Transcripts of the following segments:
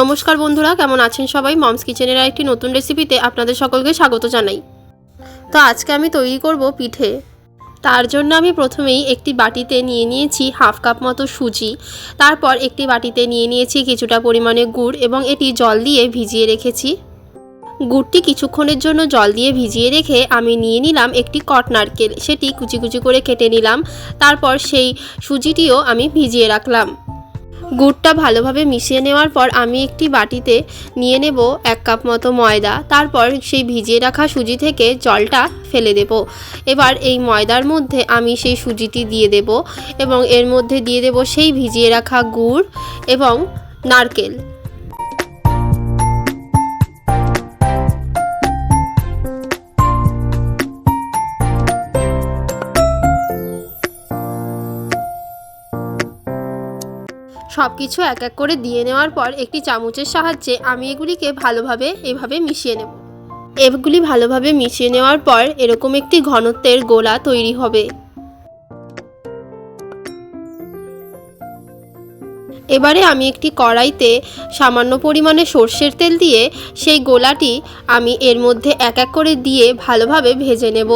নমস্কার বন্ধুরা, কেমন আছেন সবাই? মমস কিচেনের একটি নতুন রেসিপিতে আপনাদের সকলকে স্বাগত জানাই। তো আজকে আমি তৈরি করব পিঠে। তার জন্য আমি প্রথমেই একটি বাটিতে নিয়ে নিয়েছি হাফ কাপ মতো সুজি। তারপর একটি বাটিতে নিয়ে নিয়েছি কিছুটা পরিমাণে গুড় এবং এটি জল দিয়ে ভিজিয়ে রেখেছি। গুড়টি কিছুক্ষণের জন্য জল দিয়ে ভিজিয়ে রেখে আমি নিয়ে নিলাম একটি কট নারকেল। সেটি কুচি কুচি করে কেটে নিলাম। তারপর সেই সুজিটিও আমি ভিজিয়ে রাখলাম। গুড়টা ভালোভাবে মিশিয়ে নেওয়ার পর আমি একটি বাটিতে নিয়ে নেব এক কাপ মতো ময়দা। তারপর সেই ভিজিয়ে রাখা সুজি থেকে জলটা ফেলে দেব। এবার এই ময়দার মধ্যে আমি সেই সুজিটি দিয়ে দেব এবং এর মধ্যে দিয়ে দেব সেই ভিজিয়ে রাখা গুড় এবং নারকেল। সব কিছু এক এক করে দিয়ে নেওয়ার পর একটি চামচের সাহায্যে আমি এগুলিকে ভালোভাবে এভাবে মিশিয়ে নেব। এগুলি ভালোভাবে মিশিয়ে নেওয়ার পর এরকম একটি ঘনত্বের গোলা তৈরি হবে। এবারে আমি একটি কড়াইতে সামান্য পরিমাণে সর্ষের তেল দিয়ে সেই গোলাটি আমি এর মধ্যে এক এক করে দিয়ে ভালোভাবে ভেজে নেব।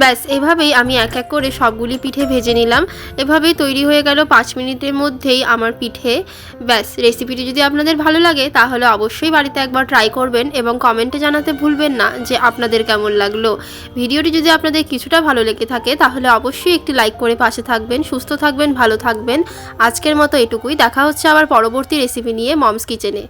ব্যাস, এভাবেই আমি এক এক করে সবগুলি পিঠে ভেজে নিলাম। এভাবেই তৈরি হয়ে গেল পাঁচ মিনিটের মধ্যেই আমার পিঠে। ব্যাস রেসিপিটি যদি আপনাদের ভালো লাগে, তাহলে অবশ্যই বাড়িতে একবার ট্রাই করবেন এবং কমেন্টে জানাতে ভুলবেন না যে আপনাদের কেমন লাগল। ভিডিওটি যদি আপনাদের কিছুটা ভালো লেগে থাকে, তাহলে অবশ্যই একটি লাইক করে পাশে থাকবেন, সুস্থ থাকবেন, ভালো থাকবেন। আজকের মতো এটুকুই। দেখা হচ্ছে আবার পরবর্তী রেসিপি নিয়ে মমস কিচেনে